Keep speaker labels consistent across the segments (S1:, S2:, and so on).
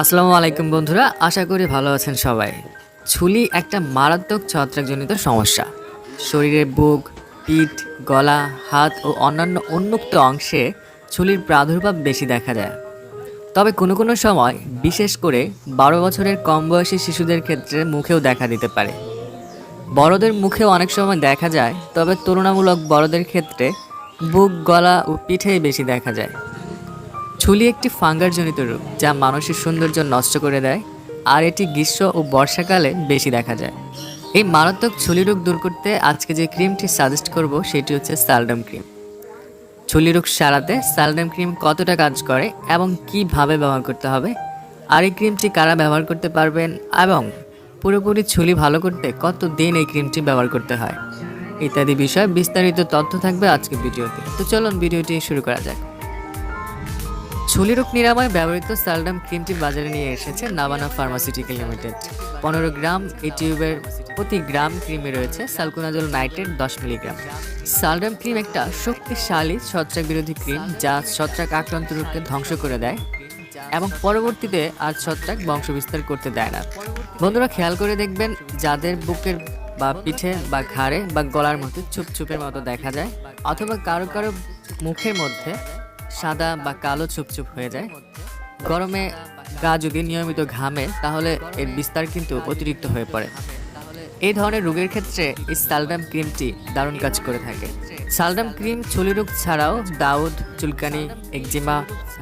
S1: আসসালামু আলাইকুম বন্ধুরা, আশা করি ভালো আছেন সবাই। ছুলি একটা মারাত্মক ছত্রাকজনিত সমস্যা। শরীরের বুক, পিঠ, গলা, হাত ও অন্যান্য উন্মুক্ত অংশে ছুলির প্রাদুর্ভাব বেশি দেখা যায় তবে কোনো কোনো সময়, বিশেষ করে বারো বছরের কম বয়সী শিশুদের ক্ষেত্রে মুখেও দেখা দিতে পারে। বড়দের মুখেও অনেক সময় দেখা যায়, তবে তুলনামূলক বড়দের ক্ষেত্রে বুক, গলা ও পিঠেই বেশি দেখা যায়। ছুলি একটি ফাঙ্গারজনিত রোগ যা মানুষের সৌন্দর্য নষ্ট করে দেয়, আর এটি গ্রীষ্ম ও বর্ষাকালে বেশি দেখা যায়। এই মারাত্মক ছুলি রোগ দূর করতে আজকে যে ক্রিমটি সাজেস্ট করব, সেটি হচ্ছে সালডাম ক্রিম। ছুলি রোগ সারাতে সালডাম ক্রিম কতটা কাজ করে এবং কীভাবে ব্যবহার করতে হবে, আর এই ক্রিমটি কারা ব্যবহার করতে পারবেন, এবং পুরোপুরি ছুলি ভালো করতে কত দিন এই ক্রিমটি ব্যবহার করতে হয়, ইত্যাদি বিষয়ে বিস্তারিত তথ্য থাকবে আজকের ভিডিওতে। তো চলুন ভিডিওটি শুরু করা যাক। ছুলি রোগ নিরাময় ব্যবহৃত সালডাম ক্রিমটি বাজারে নিয়ে এসেছে নাবানা ফার্মাসিউটিক্যাল লিমিটেড। পনেরো গ্রাম এই টিউবের প্রতি গ্রাম ক্রিমে রয়েছে সালকুনাজল নাইট্রেট দশ মিলিগ্রাম। সালডাম ক্রিম একটা শক্তিশালী ছত্রাক বিরোধী ক্রিম যা ছত্রাক আক্রান্ত রোগকে ধ্বংস করে দেয় এবং পরবর্তীতে আর ছত্রাক বংশবিস্তার করতে দেয় না। বন্ধুরা খেয়াল করে দেখবেন যাদের বুকের বা পিঠে বা ঘাড়ে বা গলার মধ্যে চুপচুপের মতো দেখা যায় অথবা কারও কারও মুখের মধ্যে সাদা বা কালো চুপচুপ হয়ে যায়। গরমে গা যদি নিয়মিত ঘামে, তাহলে এর বিস্তার কিন্তু অতিরিক্ত হয়ে পড়ে। এই ধরনের রোগের ক্ষেত্রে এই সালডাম ক্রিমটি দারুণ কাজ করে থাকে। সালডাম ক্রিম ছুলি রোগ ছাড়াও দাউদ, চুলকানি, একজিমা,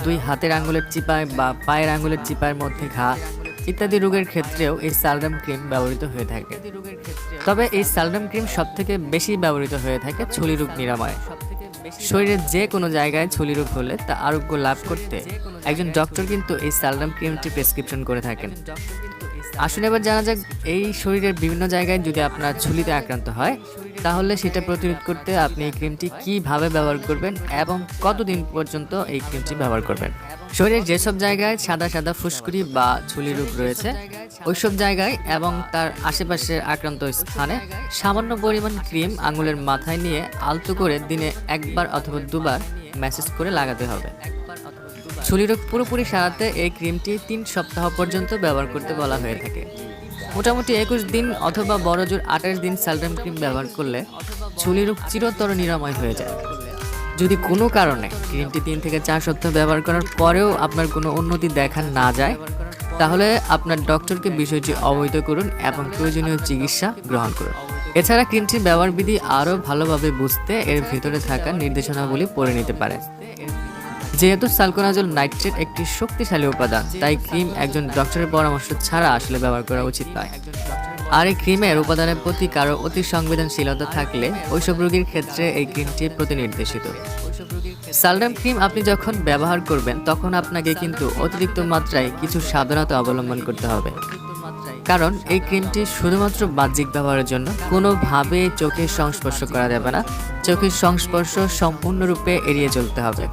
S1: দুই হাতের আঙুলের চিপায় বা পায়ের আঙুলের চিপায়ের মধ্যে ঘা ইত্যাদি রোগের ক্ষেত্রেও এই সালডাম ক্রিম ব্যবহৃত হয়ে থাকে। তবে এই সালডাম ক্রিম সবথেকে বেশি ব্যবহৃত হয়ে থাকে ছুলি রোগ নিরাময়ে। শরীরের যে কোনো জায়গায় ছুলি রোগ হলে তা আরোগ্য লাভ করতে একজন ডক্টর কিন্তু এই সালডাম ক্রিমটি প্রেসক্রিপশন করে থাকেন। আসুন এবার জানা যাক এই শরীরের বিভিন্ন জায়গায় যদি আপনার ছুলিতে আক্রান্ত হয় তাহলে সেটা প্রতিরোধ করতে আপনি এই ক্রিমটি কীভাবে ব্যবহার করবেন এবং কতদিন পর্যন্ত এই ক্রিমটি ব্যবহার করবেন? শরীরের যেসব জায়গায় সাদা সাদা ফুসকুড়ি বা ছুলি রোগ রয়েছে, ওইসব জায়গায় এবং তার আশেপাশের আক্রান্ত স্থানে সামান্য পরিমাণ ক্রিম আঙুলের মাথায় নিয়ে আলতো করে দিনে একবার অথবা দুবার ম্যাসেজ করে লাগাতে হবে। ছুলি রোগ পুরোপুরি সারাতে এই ক্রিমটি তিন সপ্তাহ পর্যন্ত ব্যবহার করতে বলা হয়ে থাকে। মোটামুটি একুশ দিন অথবা বড় জোর আঠাশ দিন সালডাম ক্রিম ব্যবহার করলে ছুলি রোগ চিরতর নিরাময় হয়ে যায়। যদি কোনো কারণে ক্রিমটি তিন থেকে চার সপ্তাহ ব্যবহার করার পরেও আপনার কোনো উন্নতি দেখা না যায়, তাহলে আপনার ডক্টরকে বিষয়টি অবহিত করুন এবং প্রয়োজনীয় চিকিৎসা গ্রহণ করুন। এছাড়া ক্রিমটির ব্যবহার বিধি আরও ভালোভাবে বুঝতে এর ভিতরে থাকা নির্দেশনাগুলি পড়ে নিতে পারেন। যেহেতু সালকোনাজল নাইট্রেট একটি শক্তিশালী উপাদান তাই ক্রিম একজন ডক্টরের পরামর্শ ছাড়া আসলে ব্যবহার করা উচিত নয়। আর এই ক্রিমের উপাদানের প্রতি কারও অতি সংবেদনশীলতা থাকলে ওইসব রোগীর ক্ষেত্রে এই ক্রিমটি প্রতিনির্দেশিত। সালডাম ক্রিম আপনি যখন ব্যবহার করবেন তখন আপনাকে কিন্তু অতিরিক্ত মাত্রায় কিছু সাবধানতা অবলম্বন করতে হবে। কারণ এই ক্রিমটি শুধুমাত্র বাহ্যিক ব্যবহারের জন্য কোনোভাবে চোখের সংস্পর্শ করা যাবে না। চোখের সংস্পর্শ সম্পূর্ণরূপে এড়িয়ে চলতে হবে।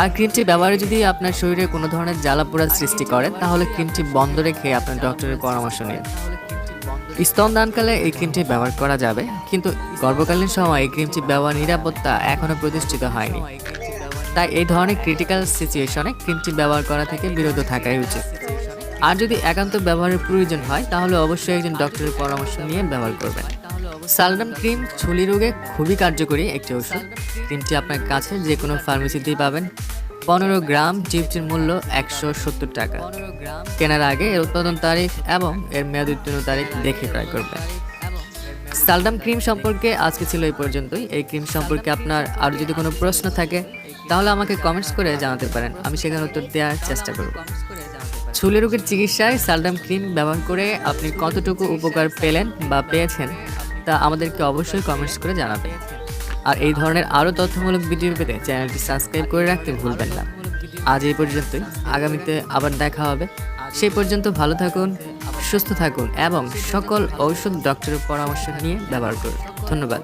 S1: আর ক্রিমটি ব্যবহারে যদি আপনার শরীরে কোনো ধরনের জ্বালা পোড়ার সৃষ্টি করে, তাহলে ক্রিমটি বন্ধ রেখে আপনার ডক্টরের পরামর্শ নিন। স্তনদানকালে এই ক্রিমটি ব্যবহার করা যাবে, কিন্তু গর্ভকালীন সময় এই ক্রিমটি ব্যবহার নিরাপত্তা এখনও প্রতিষ্ঠিত হয়নি। তাই এই ধরনের ক্রিটিক্যাল সিচুয়েশনে ক্রিমটি ব্যবহার করা থেকে বিরত থাকাই উচিত। আর যদি একান্ত ব্যবহারের প্রয়োজন হয়, তাহলে অবশ্যই একজন ডক্টরের পরামর্শ নিয়ে ব্যবহার করবেন। সালডাম ক্রিম ছুলি রোগে খুবই কার্যকরী একটি ওষুধ। ক্রিমটি আপনার কাছে যে কোনো ফার্মেসিতেই পাবেন। পনেরো গ্রাম চিপটির মূল্য একশো সত্তর টাকা। কেনার আগে এর উৎপাদন তারিখ এবং এর মেয়াদ উত্তীর্ণ তারিখ দেখে ক্রয় করবেন। সালডাম ক্রিম সম্পর্কে আজকে ছিল এই পর্যন্তই। এই ক্রিম সম্পর্কে আপনার আরও যদি কোনো প্রশ্ন থাকে, তাহলে আমাকে কমেন্টস করে জানাতে পারেন। আমি সেখানে উত্তর দেওয়ার চেষ্টা করব। ছুলে রোগের চিকিৎসায় সালডাম ক্রিম ব্যবহার করে আপনি কতটুকু উপকার পেলেন বা পেয়েছেন তা আমাদেরকে অবশ্যই কমেন্টস করে জানাবেন। আর এই ধরনের আরও তথ্যমূলক ভিডিও পেতে চ্যানেলটি সাবস্ক্রাইব করে রাখতে ভুলবেন না। আজ এই পর্যন্তই। আগামীতে আবার দেখা হবে। সেই পর্যন্ত ভালো থাকুন, সুস্থ থাকুন এবং সকল ঔষধ ডক্টরের পরামর্শ নিয়ে ব্যবহার করুন। ধন্যবাদ।